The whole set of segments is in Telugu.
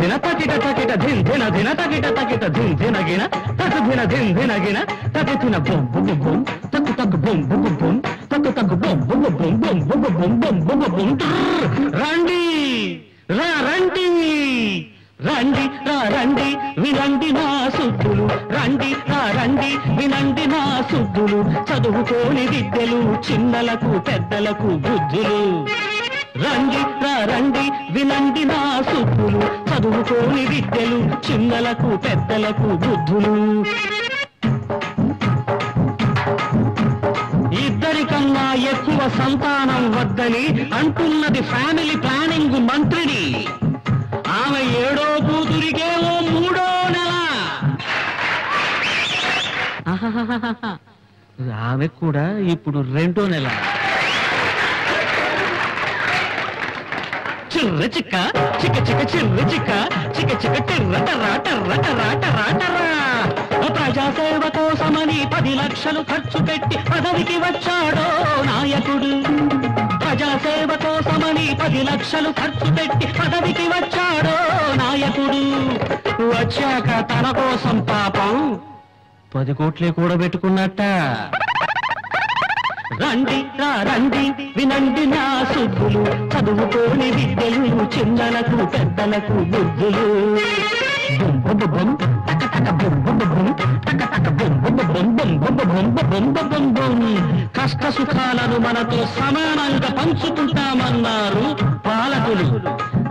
ధిన తకిట తకిట ధిన్ ధిన ధిన తకిట తకిట ధిన్ ధిన గిన తక్ ధిన ధిన్ ధిన గిన తక్ ధిన బొమ్ బుగు బొమ్ తక్ తక్ బొమ్ బుగు బొమ్ తక్ తక్ బొమ్ బుగు బొమ్ బొమ్ బుగు బొమ్ బొమ్ బుగు బొమ్ రండి రా రండి రండి రా రండి వినండి నా సుద్దులు రండి రా రండి వినండి నా సుద్దులు చదువుకోని విద్యలు చిన్నలకు పెద్దలకు బుద్ధులు। రండి రా రండి వినండి నా సుద్దులు. చదువుకోని విద్యలు చిన్నలకు పెద్దలకు బుద్ధులు. ఇద్దరికన్నా ఎక్కువ సంతానం వద్దని అంటున్నది ఫ్యామిలీ ప్లానింగ్ మంత్రిని. ఆమె ఏడో కూతురికేమో మూడో నెల. ఆమె కూడా ఇప్పుడు రెండో నెల. చిర్ర చిక్క చిక్క చిక్క చిర్ర చిక్క చిక్క చిక్క టిర్ర టర్రా టర్ర టర్రా టర్రా టర్రా. ప్రజాసేవ కోసమని పది లక్షలు ఖర్చు పెట్టి పదవికి వచ్చాడో నాయకుడు. ప్రజాసేవ కోసమని పది లక్షలు ఖర్చు పెట్టి పదవికి వచ్చాడో నాయకుడు. వచ్చాక తన కోసం పాపం పది కోట్లే కూడబెట్టుకున్నట్ట. రండి రా రండి వినండి నా సుబ్బులు చదువుకోని విద్యలు చిన్నలకు పెద్దలకు బుద్ధులు కష్ట సుఖాలను మనతో సమానంగా పంచుకుంటామన్నారు పాలకులు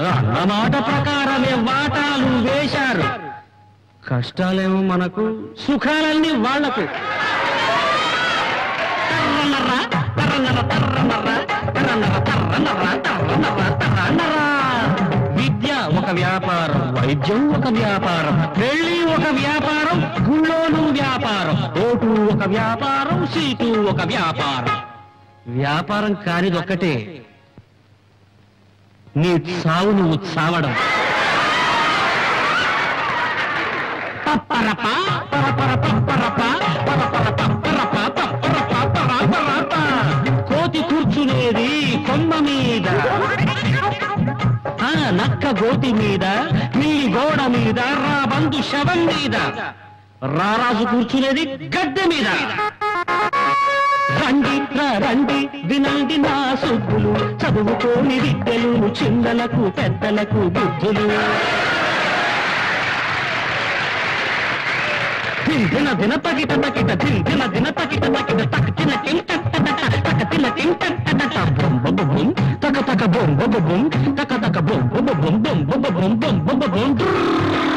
అన్నమాట ప్రకారమే వాటాలు వేశారు కష్టాలేమో మనకు సుఖాలన్నీ వాళ్ళకు విద్య ఒక వ్యాపారం వైద్యం ఒక వ్యాపారం పెళ్ళి ఒక వ్యాపారం గుళ్ళోను వ్యాపారం ఓటు ఒక వ్యాపారం సీటు ఒక వ్యాపారం. వ్యాపారం కానిదొక్కటే నీ సావు నువ్వు చావడం. పప్పరప, పరపర పప్పరప, కొమ్మ మీద. నక్క గోటి మీద మీ గోడ మీద రా బంధు శవం మీద. రారాజు కూర్చునేది గడ్డ మీద. రండి రండి వినండి నా సుద్ధులు చదువుకోని విద్యలు చిన్నలకు పెద్దలకు బుద్ధులు. దిన దిన పగిట పకిట దిన దిన పకిట పకిట తక్కిన తింట తక్కిన తింట bom, bom, taca, taca, bum bum bum bum bum bum bum bum bum bum bom, bom,